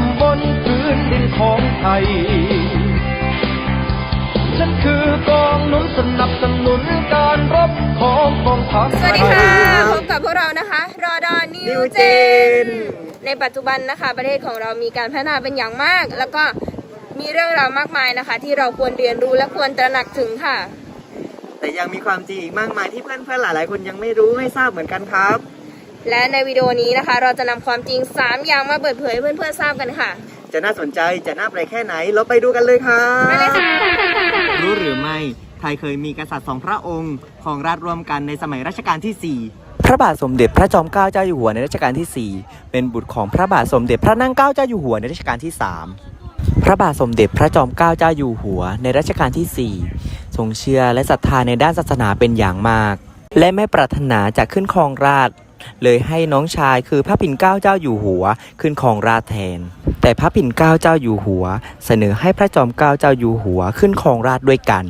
ำบนพื้นดินของไทย ฉันคือกองหนุนสนับสนุนการรบของกองทัพสวัสดีค่ะพบกับพวกเรานะคะ รอดอนิวเจน ในปัจจุบันนะคะ ประเทศของเรามีการพัฒนาเป็นอย่างมาก แล้วก็มีเรื่องราวมากมายนะคะ ที่เราควรเรียนรู้และควรตระหนักถึงค่ะ แต่ยังมีความจริงอีกมากมายที่เพื่อนๆหลายๆคนยังไม่รู้ไม่ทราบเหมือนกันครับ และในวิดีโอนี้นะคะ เราจะนำความจริง 3 อย่างมาเปิดเผยให้เพื่อนๆทราบกันค่ะ จะน่าสนใจจะน่าแปลกแค่ไหน เราไปดูกันเลยครับไปเลยค่ะ รู้หรือไม่ ไทยเคยมีกษัตริย์สองพระองค์ของราชร่วมกันในสมัยรัชกาลที่4พระบาทสมเด็จพระจอมเกล้าเจ้าอยู่หัวในรัชกาลที่ 4 เป็นบุตรของพระบาทสมเด็จพระนั่งเกล้าเจ้าอยู่หัวในรัชกาลที่ 3 พระบาทสมเด็จพระจอมเกล้าเจ้าอยู่หัวในรัชกาลที่ 4 ทรงเชื่อและศรัทธาในด้านศาสนาเป็นอย่างมาก และไม่ปรารถนาจะขึ้นครองราชย์ เลยให้น้องชายคือพระปิ่นเกล้าเจ้าอยู่หัวขึ้นครองราชแทน แต่พระปิ่นเกล้าเจ้าอยู่หัว เสนอให้พระจอมเกล้าเจ้าอยู่หัวขึ้นครองราชด้วยกัน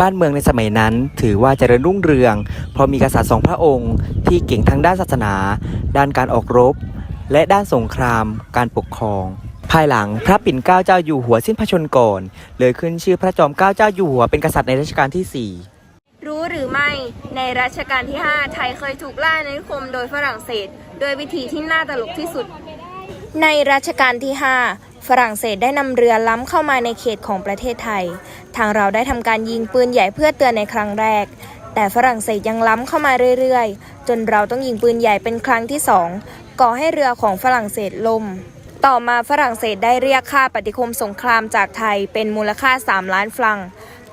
บ้านเมืองในสมัยนั้นถือว่าเจริญรุ่งเรือง เพราะมีกษัตริย์สองพระองค์ ที่เก่งทั้งด้านศาสนา ด้านการออกรบ และด้านสงคราม การปกครองภายหลังพระปิ่นเกล้าเจ้าอยู่หัวสิ้นพระชนก่อน เลยขึ้นชื่อพระจอมเกล้าเจ้าอยู่หัวเป็นกษัตริย์ในรัชกาลที่สี่ ไม่ ในรัชกาลที่ 5 ไทยเคยถูกล่าในนิคมโดยฝรั่งเศส โดยวิธีที่น่าตลกที่สุด ในรัชกาลที่ 5 ฝรั่งเศสได้นำเรือล้ำเข้ามาในเขตของประเทศไทย ทางเราได้ทำการยิงปืนใหญ่เพื่อเตือนในครั้งแรก แต่ฝรั่งเศสยังล้ำเข้ามาเรื่อยๆ จนเราต้องยิงปืนใหญ่เป็นครั้งที่สองก่อให้เรือของฝรั่งเศสล่มต่อมาฝรั่งเศสได้เรียกค่าปฏิคมสงครามจากไทยเป็นมูลค่า 3 ล้านฟรัง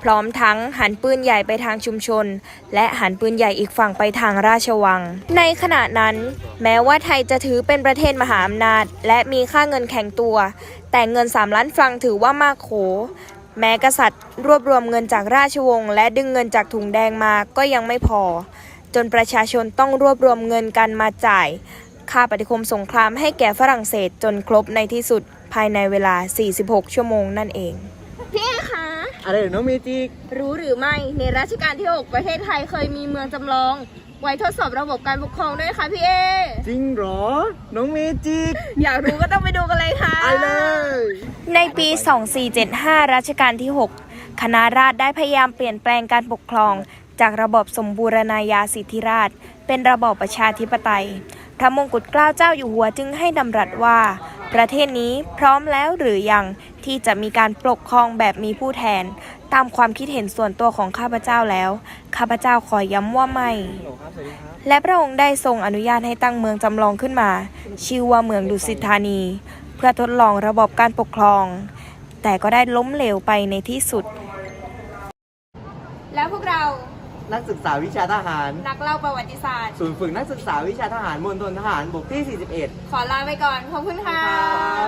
พร้อมทั้งหันปืนใหญ่ไปทางชุมชน และหันปืนใหญ่อีกฝั่งไปทางราชวัง ในขณะนั้น แม้ว่าไทยจะถือเป็นประเทศมหาอำนาจ และมีค่าเงินแข็งตัว แต่เงิน3ล้านฟรังถือว่ามากโขแม้กษัตริย์ รวบรวมเงินจากราชวงศ์และดึงเงินจากถุงแดงมาก็ยังไม่พอ จนประชาชนต้องรวบรวมเงินกันมาจ่าย ค่าปฏิคมสงครามให้แก่ฝรั่งเศสจนครบในที่สุดภายในเวลา 46 ชั่วโมงนั่นเอง อะไรเหรอน้องเมจิก รู้หรือไม่ในรัชกาลที่ 6 ประเทศไทยเคยมีเมืองจำลอง ไว้ทดสอบระบบการปกครองด้วยค่ะพี่เอ จริงเหรอ น้องเมจิก อยากรู้ก็ต้องไปดูกันเลยค่ะ ไปเลย ในปี 2475 รัชกาลที่ 6 คณะราษฎรได้พยายามเปลี่ยนแปลงการปกครอง จากระบอบสมบูรณาญาสิทธิราชย์เป็นระบอบประชาธิปไตย พระมงกุฎเกล้าเจ้าอยู่หัวจึงให้ดำรัสว่า ประเทศนี้พร้อมแล้วหรือยัง ที่จะมีการปกครองแบบมีผู้แทน ตามความคิดเห็นส่วนตัวของข้าพเจ้าแล้ว ข้าพเจ้าขอย้ำว่าไม่ และพระองค์ได้ทรงอนุญาตให้ตั้งเมืองจำลองขึ้นมา ชื่อว่าเมืองดุสิตธานี เพื่อทดลองระบบการปกครอง แต่ก็ได้ล้มเหลวไปในที่สุด แล้วพวกเรานักศึกษาวิชาทหาร นักเล่าประวัติศาสตร์ ศูนย์ฝึกนักศึกษาวิชาทหารมณฑลทหารบกที่ 41 ขอลาไปก่อน ขอบคุณค่ะ